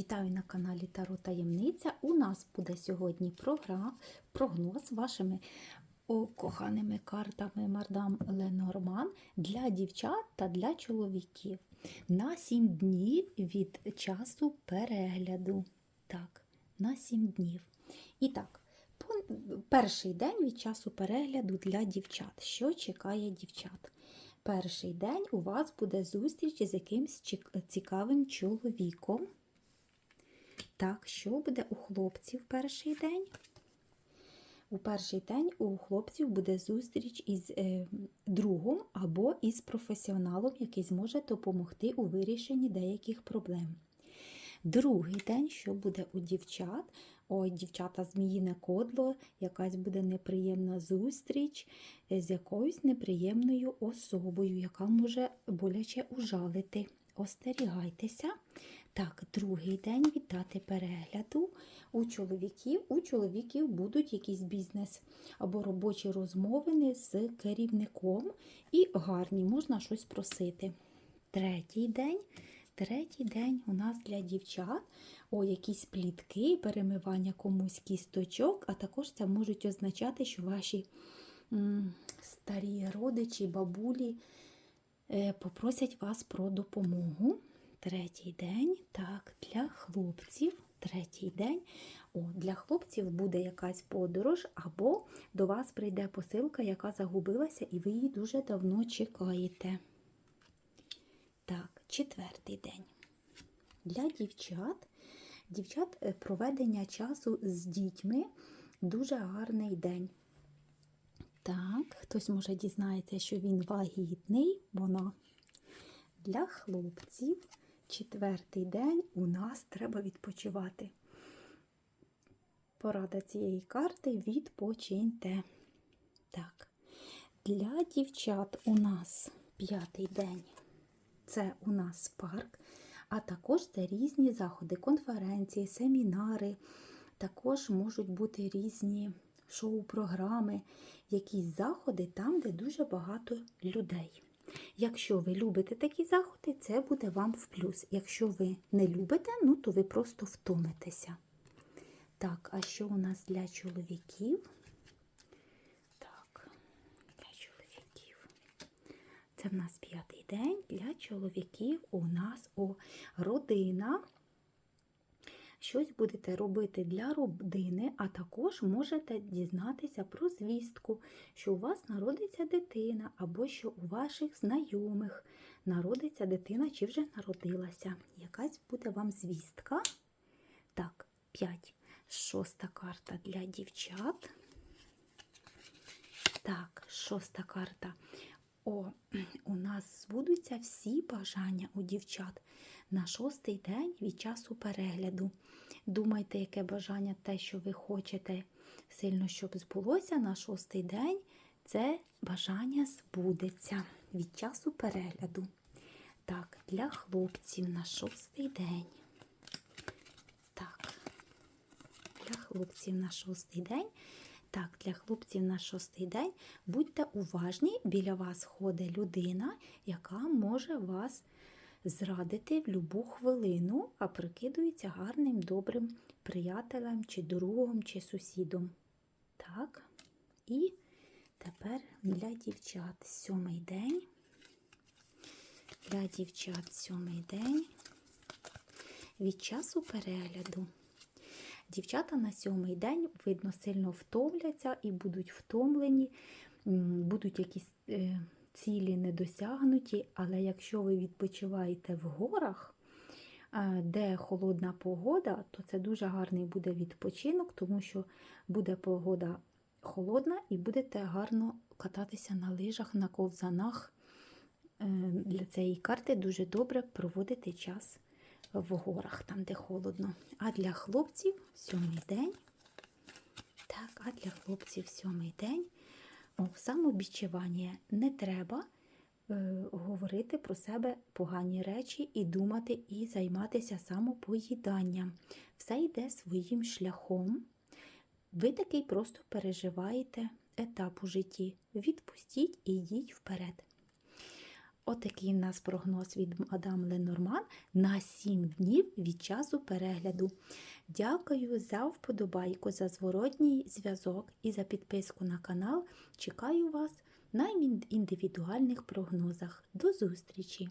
Вітаю на каналі Таро Таємниця. У нас буде сьогодні прогноз вашими коханими картами Мардам Ленорман для дівчат та для чоловіків на 7 днів від часу перегляду. Так, на 7 днів. І так, перший день від часу перегляду для дівчат. Що чекає дівчат? Перший день у вас буде зустріч з якимсь цікавим чоловіком. Так, що буде у хлопців перший день? У перший день у хлопців буде зустріч із е, другом або із професіоналом, який зможе допомогти у вирішенні деяких проблем. Другий день, що буде у дівчат? Ой, дівчата, зміїне кодло, якась буде неприємна зустріч е, з якоюсь неприємною особою, яка може боляче ужалити. Остерігайтеся. Так, другий день від дати перегляду у чоловіків. У чоловіків будуть якісь бізнес або робочі розмовини з керівником і гарні, можна щось просити. Третій день. Третій день у нас для дівчат о якісь плітки, перемивання комусь кісточок, а також це можуть означати, що ваші м, старі родичі, бабулі е, попросять вас про допомогу. Третій день, так, для хлопців. Третій день. О, для хлопців буде якась подорож, або до вас прийде посилка, яка загубилася, і ви її дуже давно чекаєте. Так, четвертий день. Для дівчат. Дівчат е, проведення часу з дітьми дуже гарний день. Так, хтось може дізнається, що він вагітний, вона. Для хлопців четвертий день у нас треба відпочивати. Порада цієї карти відпочиньте. Так, для дівчат у нас п'ятий день. Це у нас парк, а також це різні заходи, конференції, семінари. Також можуть бути різні шоу-програми, якісь заходи там, де дуже багато людей. Якщо ви любите такі заходи, це буде вам в плюс. Якщо ви не любите, ну то ви просто втомитеся. Так, а що у нас для чоловіків? Так, для чоловіків. Це в нас п'ятий день. Для чоловіків у нас о, родина. Щось будете робити для родини, а також можете дізнатися про звістку, що у вас народиться дитина, або що у ваших знайомих народиться дитина чи вже народилася. Якась буде вам звістка. Так, 5. Шоста карта для дівчат. Так, шоста карта. О, у нас збудуться всі бажання у дівчат на шостий день від часу перегляду. Думайте, яке бажання те, що ви хочете сильно, щоб збулося на шостий день. Це бажання збудеться від часу перегляду. Так, для хлопців на шостий день. Так, для хлопців на шостий день. Для хлопців на шостий день будьте уважні, біля вас ходить людина, яка може вас зрадити в будь-яку хвилину, а прикидується гарним, добрим приятелем, чи другом, чи сусідом. Так, і тепер для дівчат сьомий день. Для дівчат сьомий день від часу перегляду. Дівчата на сьомий день, видно, сильно втомляться і будуть втомлені, будуть якісь е, цілі недосягнуті, але якщо ви відпочиваєте в горах, е, де холодна погода, то це дуже гарний буде відпочинок, тому що буде погода холодна і будете гарно кататися на лижах, на ковзанах. Е, Для цієї карти дуже добре проводити час в горах, там, де холодно. А для хлопців сьомий день. Так, а для хлопців сьомий день. Самобічування не треба е, говорити про себе погані речі і думати, і займатися самопоїданням. Все йде своїм шляхом. Ви такий просто переживаєте етап у житті. Відпустіть і йдіть вперед. Отакий у нас прогноз від мадам Ленорман на 7 днів від часу перегляду. Дякую за вподобайку, за зворотній зв'язок і за підписку на канал. Чекаю вас на індивідуальних прогнозах. До зустрічі!